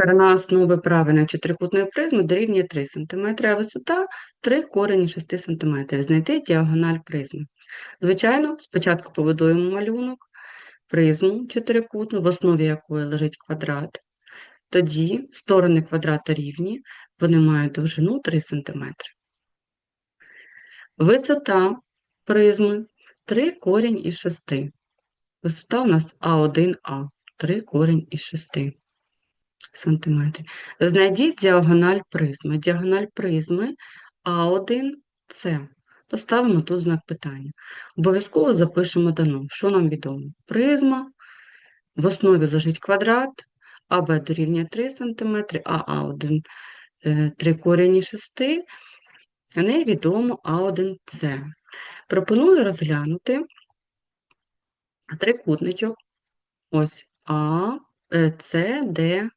Сторона основи правильної чотирикутної призми дорівнює 3 см, а висота 3 корені 6 см. Знайти діагональ призми. Звичайно, спочатку побудуємо малюнок, призму чотирикутну, в основі якої лежить квадрат. Тоді сторони квадрата рівні, вони мають довжину 3 см. Висота призми 3 корінь із 6. Висота у нас А1А, 3 корінь із 6 сантиметрів. Знайдіть діагональ призми. Діагональ призми А1С. Поставимо тут знак питання. Обов'язково запишемо дано, що нам відомо. Призма, в основі лежить квадрат, АБ дорівнює 3 см, а А1 3 корені 6, невідомо А1С. Пропоную розглянути трикутничок. Ось А, е, С, Д.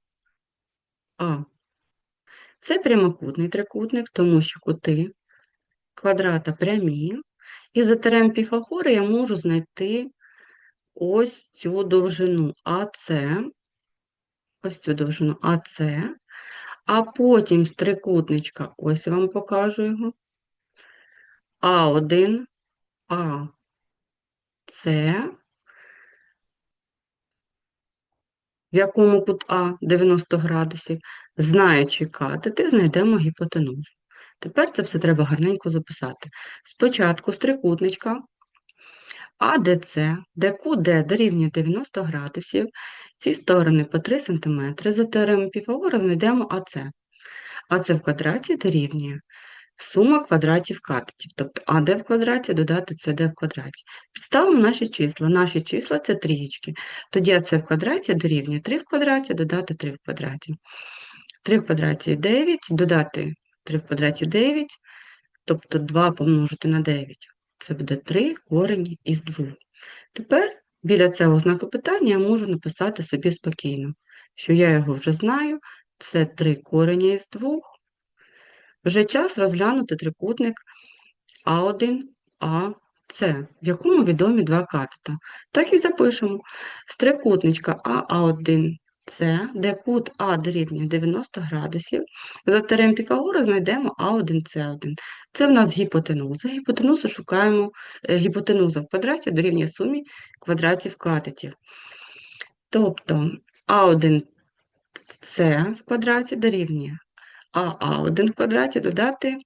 Це прямокутний трикутник, тому що кути квадрата прямі. І за теорем Піфагора я можу знайти ось цю довжину АС, ось цю довжину АС, а потім з трикутничка, ось я вам покажу його, А1, А, С, в якому кут А 90 градусів, знаючи катети, знайдемо гіпотенузу. Тепер це все треба гарненько записати. Спочатку з трикутничка АДЦ, кут дорівнює 90 градусів, ці сторони по 3 см, за теоремою Піфагора знайдемо АЦ. АЦ в квадраті дорівнює сума квадратів катетів, тобто АД в квадраті додати СД в квадраті. Підставимо наші числа. Наші числа це трієчки. Тоді АЦ в квадраті дорівнює 3 в квадраті, додати 3 в квадраті. 3 в квадраті 9, додати 3 в квадраті 9, тобто 2 помножити на 9. Це буде 3 корені із 2. Тепер біля цього знаку питання я можу написати собі спокійно, що я його вже знаю, це 3 корені із 2. Вже час розглянути трикутник А1, А, С, в якому відомі два катета. Так і запишемо. З трикутничка АА1, С, де кут А дорівнює 90 градусів, за теорем Піфагора знайдемо А1С1. Це в нас гіпотенуза. Гіпотенузу шукаємо, е, гіпотенуза в квадраті дорівнює сумі квадратів катетів. Тобто А1С в квадраті дорівнює АА1 в квадраті додати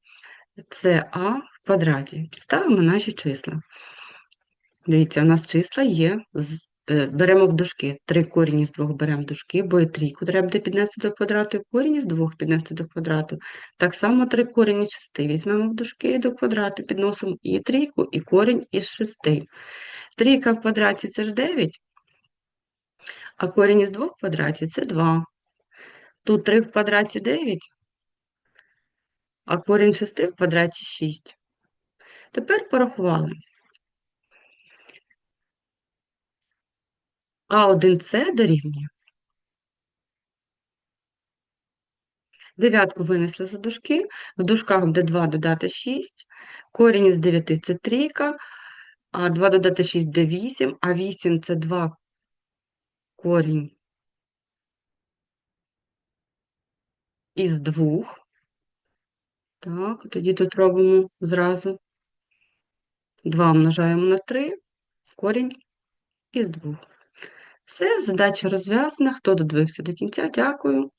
СА в квадраті. Ставимо наші числа. Дивіться, у нас числа є, е, беремо в дужки. 3 корінь із 2 беремо в дужки, бо і трійку треба буде піднести до квадрату, і корінь із 2 піднести до квадрату. Так само 3 корінь 6 візьмемо в дужки до квадрату, підносимо і трійку, і корінь із 6. Трійка в квадраті це ж 9, а корінь із 2 в квадраті це 2. Тут 3 в квадраті 9, а корінь 6 в квадраті 6. Тепер порахували. А1С дорівнює. Дев'ятку винесли за дужки, в дужках буде 2 додати 6, корінь із 9 – це трійка, а 2 додати 6 буде 8, а 8 – це 2 корінь із 2. Так, тоді тут робимо зразу 2 множаємо на 3, корінь із 2. Все, задача розв'язана. Хто додивився до кінця, дякую.